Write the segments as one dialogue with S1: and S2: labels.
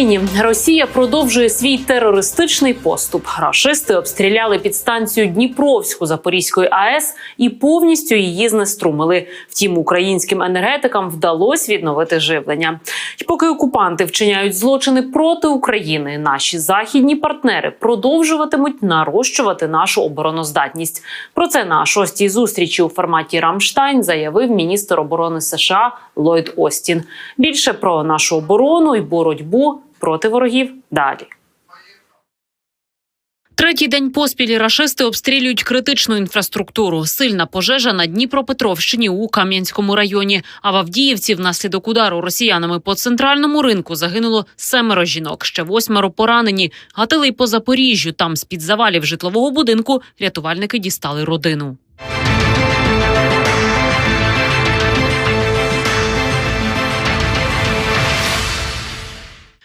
S1: Україні Росія продовжує свій терористичний поступ. Рашисти обстріляли підстанцію Дніпровську Запорізької АЕС і повністю її знеструмили. Втім, українським енергетикам вдалося відновити живлення. І поки окупанти вчиняють злочини проти України, наші західні партнери продовжуватимуть нарощувати нашу обороноздатність. Про це на шостій зустрічі у форматі Рамштайн заявив міністр оборони США Ллойд Остін. Більше про нашу оборону і боротьбу проти ворогів далі. Третій день поспіль рашисти обстрілюють критичну інфраструктуру. Сильна пожежа на Дніпропетровщині у Кам'янському районі. А в Авдіївці внаслідок удару росіянами по центральному ринку загинуло семеро жінок. Ще восьмеро поранені. Гатили й по Запоріжжю. Там з під завалів житлового будинку рятувальники дістали родину.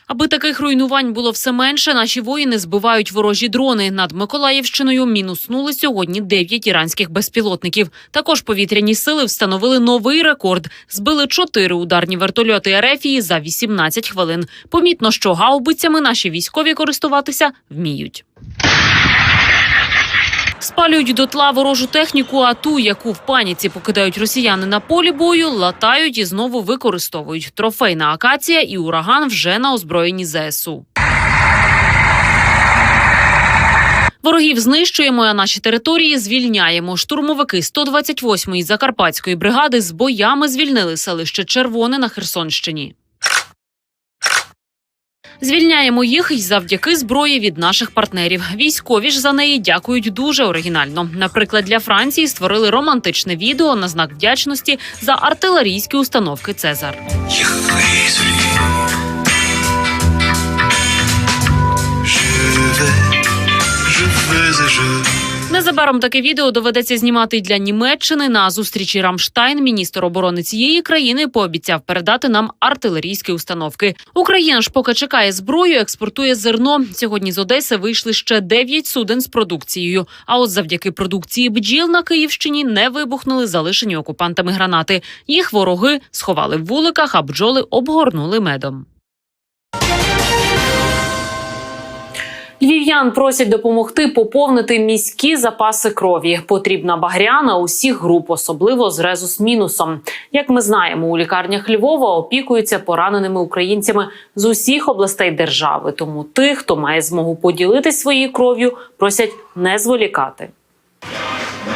S1: Аби таких руйнувань було все менше, наші воїни збивають ворожі дрони. Над Миколаївщиною мінуснули сьогодні 9 іранських безпілотників. Також повітряні сили встановили новий рекорд. Збили 4 ударні вертольоти Ерефії за 18 хвилин. Помітно, що гаубицями наші військові користуватися вміють. Спалюють дотла ворожу техніку, а ту, яку в паніці покидають росіяни на полі бою, латають і знову використовують. Трофейна акація і ураган вже на озброєнні ЗСУ. Ворогів знищуємо, а наші території звільняємо. Штурмовики 128-ї закарпатської бригади з боями звільнили селище Червоне на Херсонщині. Звільняємо їх й завдяки зброї від наших партнерів. Військові ж за неї дякують дуже оригінально. Наприклад, для Франції створили романтичне відео на знак вдячності за артилерійські установки Цезар.
S2: Je vais, je vais
S1: Незабаром таке відео доведеться знімати й для Німеччини. На зустрічі Рамштайн міністр оборони цієї країни пообіцяв передати нам артилерійські установки. Україна ж поки чекає зброю, експортує зерно. Сьогодні з Одеси вийшли ще 9 суден з продукцією. А от завдяки продукції бджіл на Київщині не вибухнули залишені окупантами гранати. Їх вороги сховали в вуликах, а бджоли обгорнули медом. Львів'ян просять допомогти поповнити міські запаси крові. Потрібна багряна усіх груп, особливо з резус-мінусом. Як ми знаємо, у лікарнях Львова опікуються пораненими українцями з усіх областей держави. Тому тих, хто має змогу поділитись своєю кров'ю, просять не зволікати.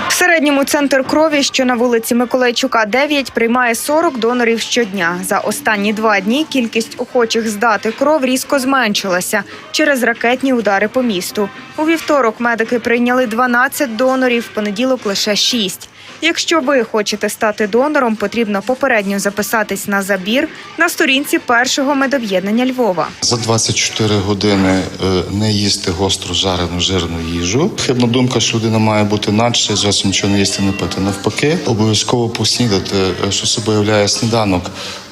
S3: В середньому центр крові, що на вулиці Миколайчука, 9, приймає 40 донорів щодня. За останні два дні кількість охочих здати кров різко зменшилася через ракетні удари по місту. У вівторок медики прийняли 12 донорів, в понеділок лише 6. Якщо ви хочете стати донором, потрібно попередньо записатись на забір на сторінці першого медоб'єднання Львова.
S4: За 24 години е, не їсти гостру жарену жирну їжу. Хибна думка, що людина має бути надше, зовсім нічого не їсти, не пити. Навпаки, обов'язково поснідати. Е, Що собою являє сніданок?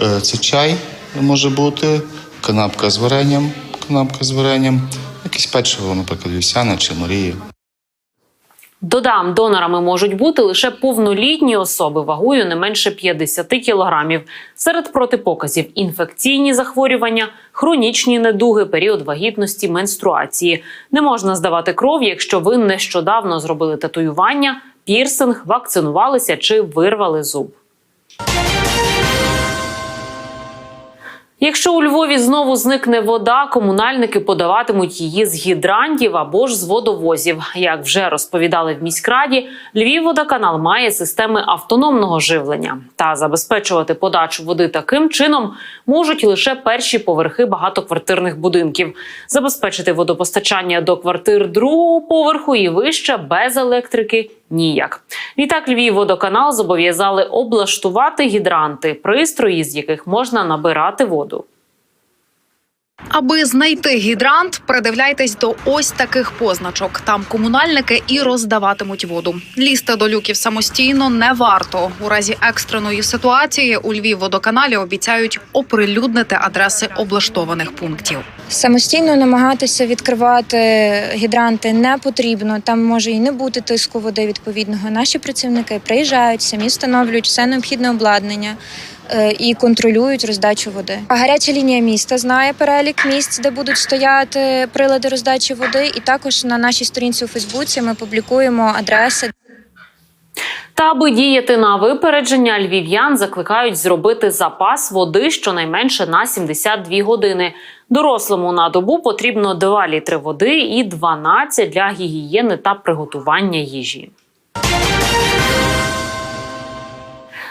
S4: Е, Це чай може бути, канапка з варенням, канапка з варенням, якесь печиво, наприклад, вівсяне чи Марії.
S1: Додам, донорами можуть бути лише повнолітні особи вагою не менше 50 кілограмів. Серед протипоказів інфекційні захворювання, хронічні недуги, період вагітності, менструації. Не можна здавати кров, якщо ви нещодавно зробили татуювання, пірсинг, вакцинувалися чи вирвали зуб. Якщо у Львові знову зникне вода, комунальники подаватимуть її з гідрантів або ж з водовозів. Як вже розповідали в міськраді, Львівводоканал має системи автономного живлення та забезпечувати подачу води таким чином можуть лише перші поверхи багатоквартирних будинків. Забезпечити водопостачання до квартир другого поверху і вище без електрики ніяк. Відтак Львівводоканал зобов'язали облаштувати гідранти, пристрої, з яких можна набирати воду.
S5: Аби знайти гідрант, придивляйтесь до ось таких позначок. Там комунальники і роздаватимуть воду. Лізти до люків самостійно не варто. У разі екстреної ситуації у Львівводоканалі обіцяють оприлюднити адреси облаштованих пунктів.
S6: Самостійно намагатися відкривати гідранти не потрібно. Там може і не бути тиску води відповідного. Наші працівники приїжджають, самі встановлюють все необхідне обладнання, і контролюють роздачу води. А гаряча лінія міста знає перелік місць, де будуть стояти прилади роздачі води. І також на нашій сторінці у Фейсбуці ми публікуємо адреси,
S1: Та аби діяти на випередження, львів'ян закликають зробити запас води щонайменше на 72 години. Дорослому на добу потрібно 2 літри води і 12 для гігієни та приготування їжі.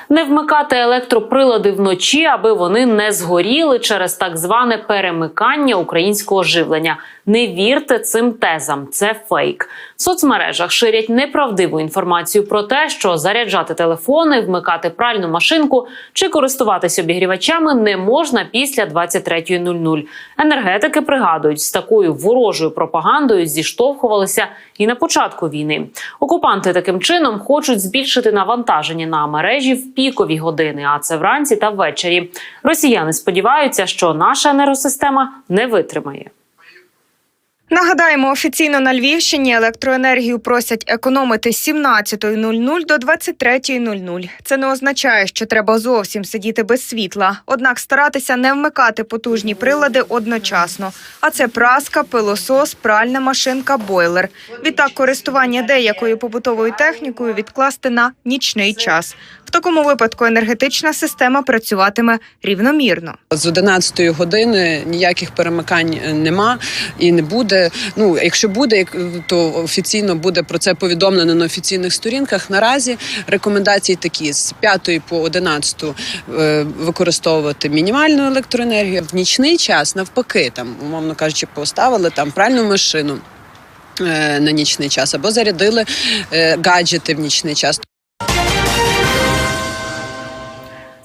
S1: Не вмикати електроприлади вночі, аби вони не згоріли через так зване перемикання українського живлення. Не вірте цим тезам, це фейк. В соцмережах ширять неправдиву інформацію про те, що заряджати телефони, вмикати пральну машинку чи користуватись обігрівачами не можна після 23.00. Енергетики пригадують, з такою ворожою пропагандою зіштовхувалися і на початку війни. Окупанти таким чином хочуть збільшити навантаження на мережі в пікові години, а це вранці та ввечері. Росіяни сподіваються, що наша енергосистема не витримає.
S3: Нагадаємо, офіційно на Львівщині електроенергію просять економити з 17.00 до 23.00. Це не означає, що треба зовсім сидіти без світла. Однак старатися не вмикати потужні прилади одночасно. А це праска, пилосос, пральна машинка, бойлер. Відтак користування деякою побутовою технікою відкласти на нічний час. Такому випадку енергетична система працюватиме рівномірно.
S7: З 11 години ніяких перемикань е, нема і не буде. Ну, якщо буде, то офіційно буде про це повідомлено на офіційних сторінках. Наразі рекомендації такі: з 5 по 11 е, використовувати мінімальну електроенергію. В нічний час навпаки, там, умовно кажучи, поставили там пральну машину. е, На нічний час або зарядили е, гаджети в нічний час.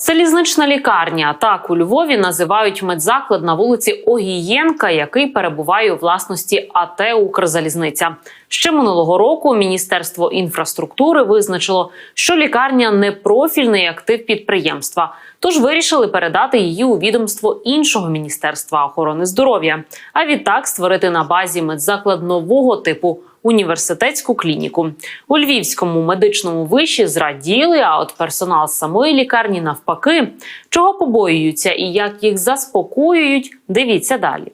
S1: Залізнична лікарня так у Львові називають медзаклад на вулиці Огієнка, який перебуває у власності АТ Укрзалізниця. Ще минулого року Міністерство інфраструктури визначило, що лікарня не профільний актив підприємства, тож вирішили передати її у відомство іншого міністерства охорони здоров'я. А відтак створити на базі медзаклад нового типу університетську клініку. У Львівському медичному виші зраділи, а от персонал самої лікарні навпаки. Чого побоюються і як їх заспокоюють, дивіться далі.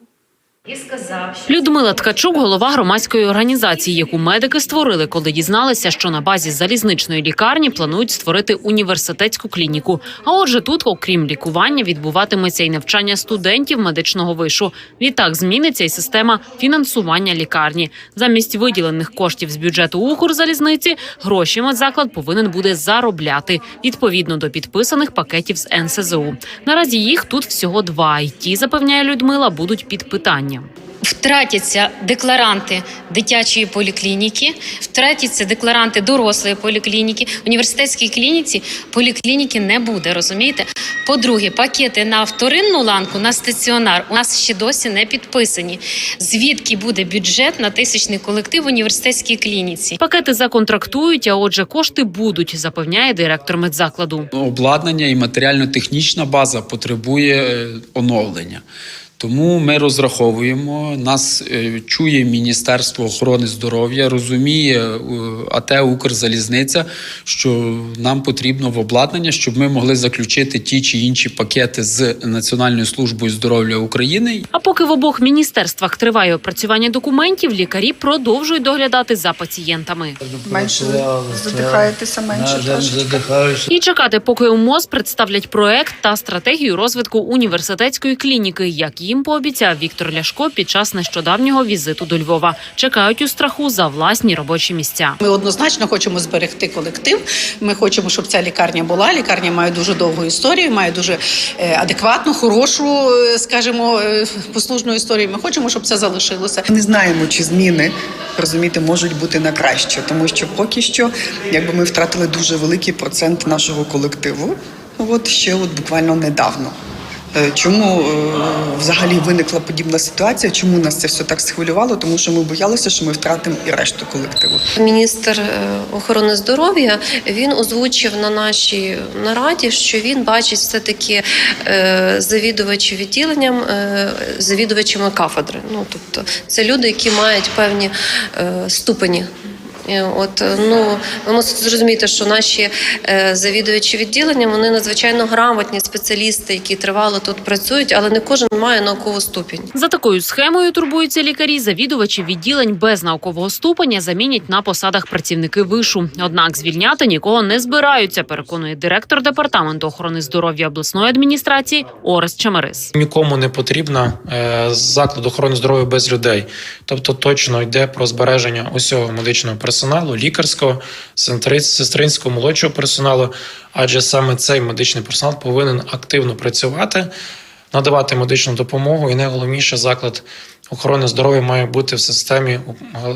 S1: Людмила Ткачук, голова громадської організації, яку медики створили, коли дізналися, що на базі залізничної лікарні планують створити університетську клініку. А отже, тут, окрім лікування, відбуватиметься і навчання студентів медичного вишу. Відтак зміниться і система фінансування лікарні. Замість виділених коштів з бюджету Укрзалізниці гроші медзаклад повинен буде заробляти відповідно до підписаних пакетів з НСЗУ. Наразі їх тут всього два. І ті запевняє Людмила, будуть під питанням.
S8: Втратяться декларанти дитячої поліклініки, втратяться декларанти дорослої поліклініки. Університетській клініці поліклініки не буде, розумієте? По-друге, пакети на вторинну ланку на стаціонар у нас ще досі не підписані. Звідки буде бюджет на тисячний колектив в університетській клініці?
S1: Пакети законтрактують, а отже, кошти будуть, запевняє директор медзакладу.
S9: обладнання і матеріально-технічна база потребує е, оновлення. Тому ми розраховуємо, нас е, чує Міністерство охорони здоров'я, розуміє е, АТ Укрзалізниця, що нам потрібно в обладнання, щоб ми могли заключити ті чи інші пакети з Національною службою здоров'я України
S1: А поки в обох міністерствах триває опрацювання документів, лікарі продовжують доглядати за пацієнтами.
S10: Менше задихаєтеся, менше.
S1: І чекати, поки у МОЗ представлять проект та стратегію розвитку університетської клініки, як їм пообіцяв Віктор Ляшко під час нещодавнього візиту до Львова. Чекають у страху за власні робочі місця.
S11: Ми однозначно хочемо зберегти колектив. Ми хочемо, щоб ця лікарня була. Лікарня має дуже довгу історію, має дуже е, адекватну, хорошу, е, скажімо, е, послужну історію. Ми хочемо, щоб це залишилося.
S10: Не знаємо, чи зміни розумієте, можуть бути на краще, тому що поки що, якби ми втратили дуже великий процент нашого колективу. От ще от буквально недавно. Е, Чому е, взагалі виникла подібна ситуація? Чому нас це все так схвилювало? Тому що ми боялися, що ми втратимо і решту колективу.
S12: Міністр е, охорони здоров'я він озвучив на нашій нараді, що він бачить все таки завідувачів відділенням, завідувачами кафедри. Ну тобто, це люди, які мають певні ступені От е, ну ви мусите зрозуміти, що наші е, завідувачі відділення вони надзвичайно грамотні спеціалісти, які тривало тут працюють, але не кожен має наукову ступінь.
S1: За такою схемою турбуються лікарі. Завідувачі відділень без наукового ступеня замінять на посадах працівники вишу. Однак звільняти нікого не збираються. Переконує директор департаменту охорони здоров'я обласної адміністрації Орес Чемерис.
S13: Нікому не потрібна е, заклад охорони здоров'я без людей. Тобто точно йде про збереження усього медичного персоналу, лікарського, сестринського, молодшого персоналу, адже саме цей медичний персонал повинен активно працювати, надавати медичну допомогу, і найголовніше заклад охорони здоров'я має бути в системі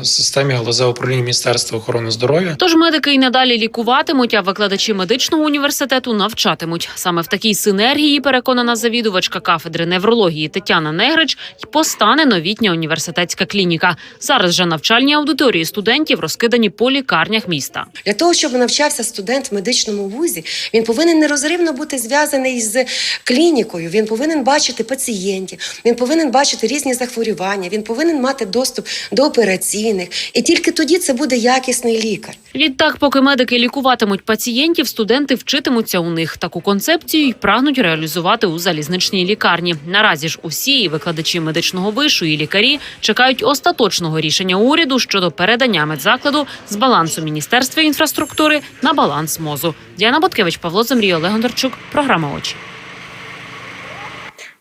S13: в системі галузевого управління Міністерства охорони здоров'я.
S1: Тож медики й надалі лікуватимуть, а викладачі медичного університету навчатимуть. Саме в такій синергії, переконана завідувачка кафедри неврології Тетяна Негрич, й постане новітня університетська клініка. Зараз же навчальні аудиторії студентів розкидані по лікарнях міста.
S14: Для того, щоб навчався студент в медичному вузі, він повинен нерозривно бути зв'язаний з клінікою. Він повинен бачити пацієнтів, він повинен бачити різні захворювання, він повинен мати доступ до операційних. І тільки тоді це буде якісний лікар.
S1: Відтак, поки медики лікуватимуть пацієнтів, студенти вчитимуться у них. Таку концепцію й прагнуть реалізувати у залізничній лікарні. Наразі ж усі і викладачі медичного вишу і лікарі чекають остаточного рішення уряду щодо передання медзакладу з балансу міністерства інфраструктури на баланс мозу. Діана Боткевич, Павло Земрій, Олег Гондарчук. Програма очі.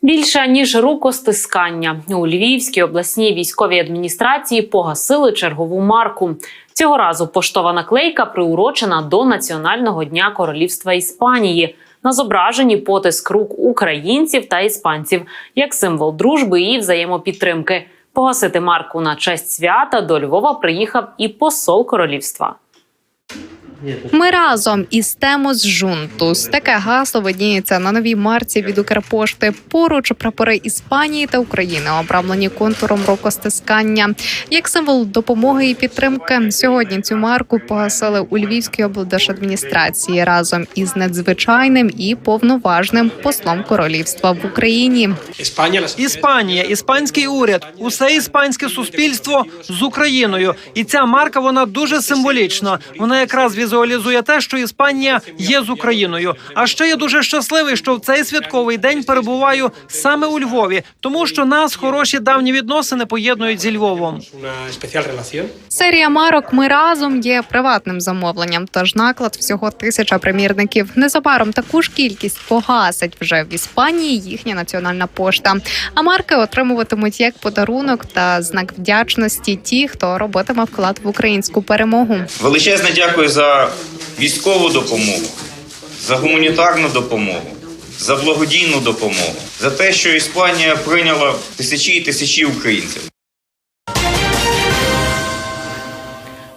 S1: Більше ніж рукостискання у Львівській обласній військовій адміністрації погасили чергову марку. Цього разу поштова наклейка приурочена до Національного дня Королівства Іспанії. На зображенні потиск рук українців та іспанців як символ дружби і взаємопідтримки. Погасити марку на честь свята до Львова приїхав і посол королівства.
S5: Ми разом із Темос Жунтус. Таке гасло видніється на новій марці від Укрпошти. Поруч прапори Іспанії та України, обрамлені контуром рукостискання. Як символ допомоги і підтримки, сьогодні цю марку погасили у Львівській облдержадміністрації разом із надзвичайним і повноважним послом королівства в Україні.
S15: Іспанія, іспанський уряд, усе іспанське суспільство з Україною. І ця марка вона дуже символічна. Вона якраз візуалізує те, що Іспанія є з Україною. А ще я дуже щасливий, що в цей святковий день перебуваю саме у Львові, тому що нас хороші давні відносини поєднують зі Львовом.
S5: Серія марок Ми разом є приватним замовленням, тож наклад всього тисяча примірників. Незабаром таку ж кількість погасить вже в Іспанії їхня національна пошта. А марки отримуватимуть як подарунок та знак вдячності ті, хто робитиме вклад в українську перемогу.
S16: Величезне дякую за військову допомогу, за гуманітарну допомогу, за благодійну допомогу, за те, що Іспанія прийняла тисячі і тисячі українців.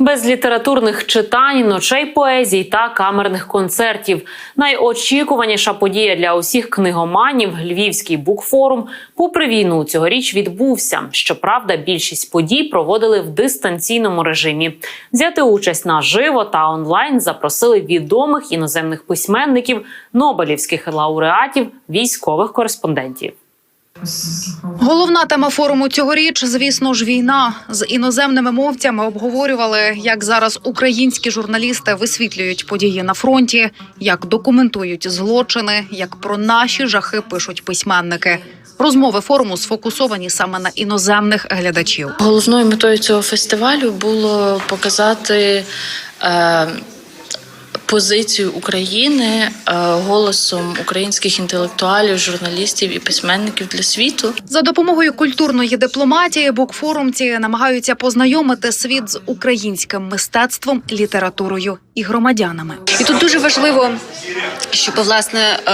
S1: Без літературних читань, ночей поезій та камерних концертів. Найочікуваніша подія для усіх книгоманів Львівський букфорум, попри війну, цьогоріч відбувся. Щоправда, більшість подій проводили в дистанційному режимі. Взяти участь наживо та онлайн запросили відомих іноземних письменників, нобелівських лауреатів, військових кореспондентів.
S5: Головна тема форуму цьогоріч, звісно ж, війна з іноземними мовцями обговорювали, як зараз українські журналісти висвітлюють події на фронті, як документують злочини, як про наші жахи пишуть письменники. Розмови форуму сфокусовані саме на іноземних глядачів.
S17: Головною метою цього фестивалю було показати е, позицію України е, голосом українських інтелектуалів, журналістів і письменників для світу.
S5: За допомогою культурної дипломатії букфорумці намагаються познайомити світ з українським мистецтвом, літературою і громадянами.
S18: І тут дуже важливо, щоб власне е,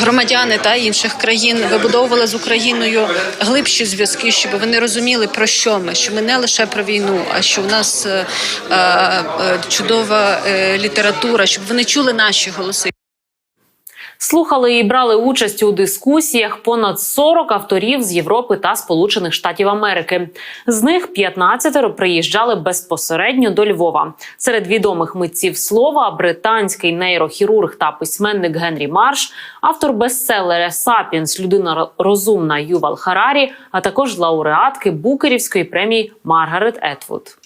S18: громадяни та інших країн вибудовували з Україною глибші зв'язки, щоб вони розуміли про що ми, що ми не лише про війну, а що у нас е, чудова е, література, щоб вони чули наші голоси.
S1: Слухали і брали участь у дискусіях понад 40 авторів з Європи та Сполучених Штатів Америки. З них 15 приїжджали безпосередньо до Львова. Серед відомих митців слова британський нейрохірург та письменник Генрі Марш, автор бестселера Сапіенс Людина розумна Ювал Харарі, а також лауреатки Букерівської премії Маргарет Етвуд.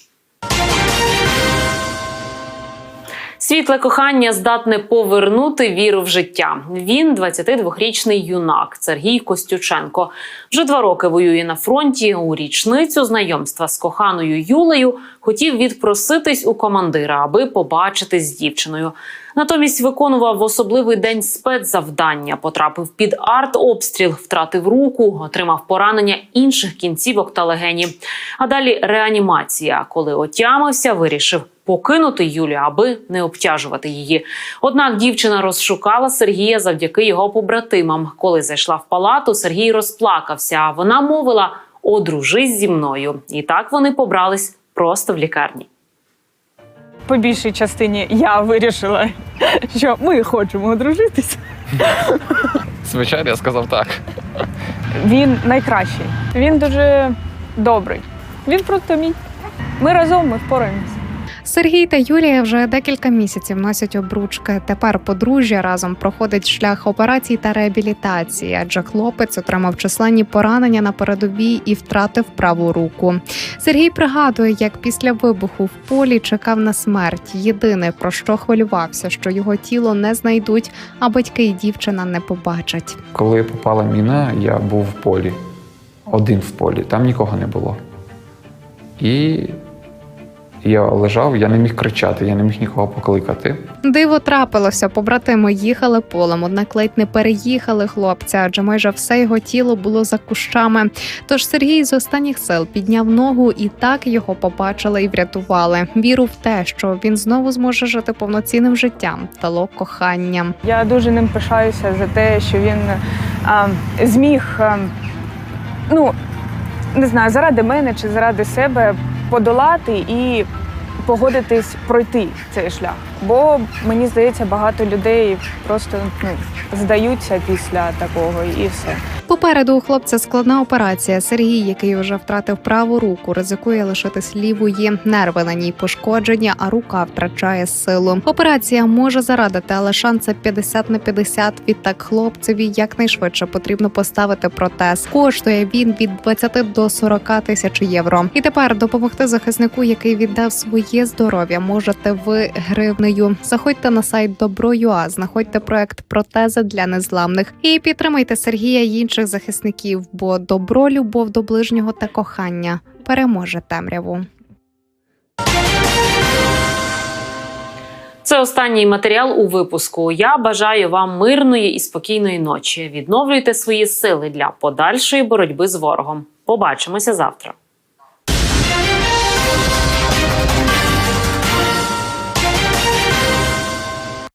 S1: Світле кохання здатне повернути віру в життя. Він 22-річний юнак Сергій Костюченко. Вже два роки воює на фронті. У річницю знайомства з коханою Юлею хотів відпроситись у командира, аби побачитись з дівчиною. Натомість виконував в особливий день спецзавдання, потрапив під артобстріл, втратив руку, отримав поранення інших кінцівок та легені. А далі реанімація. Коли отямився, вирішив покинути Юлю, аби не обтяжувати її. Однак дівчина розшукала Сергія завдяки його побратимам. Коли зайшла в палату, Сергій розплакався. А вона мовила: одружись зі мною. І так вони побрались просто в лікарні.
S19: По більшій частині я вирішила, що ми хочемо одружитися.
S20: Звичайно, я сказав так.
S19: Він найкращий. Він дуже добрий. Він просто мій. Ми разом ми впораємося.
S21: Сергій та Юлія вже декілька місяців носять обручки. Тепер подружжя разом проходить шлях операцій та реабілітації, адже хлопець отримав численні поранення на передовій і втратив праву руку. Сергій пригадує, як після вибуху в полі чекав на смерть. Єдине про що хвилювався, що його тіло не знайдуть, а батьки і дівчина не побачать.
S20: Коли попала міна, я був в полі. Один в полі, там нікого не було. І я лежав, я не міг кричати, я не міг нікого покликати.
S21: Диво трапилося, побратими їхали полем, однак ледь не переїхали хлопця, адже майже все його тіло було за кущами. Тож Сергій з останніх сил підняв ногу, і так його побачили і врятували. Віру в те, що він знову зможе жити повноцінним життям, дало кохання.
S19: Я дуже ним пишаюся за те, що він а, зміг, а, ну не знаю, заради мене чи заради себе подолати і погодитись пройти цей шлях. Бо мені здається, багато людей просто ну, здаються після такого і все.
S21: Попереду у хлопця складна операція. Сергій, який вже втратив праву руку, ризикує лишитись лівої. Нерви на ній пошкоджені, а рука втрачає силу. Операція може зарадити, але шанси 50 на 50. Відтак хлопцеві якнайшвидше потрібно поставити протез. Коштує він від 20 до 40 тисяч євро. І тепер допомогти захиснику, який віддав своє здоров'я, можете ви гривнею. Заходьте на сайт Добро.ua, знаходьте проект протези для незламних і підтримайте Сергія й інших захисників, бо добро, любов до ближнього та кохання переможе темряву.
S1: Це останній матеріал у випуску. Я бажаю вам мирної і спокійної ночі. Відновлюйте свої сили для подальшої боротьби з ворогом. Побачимося завтра.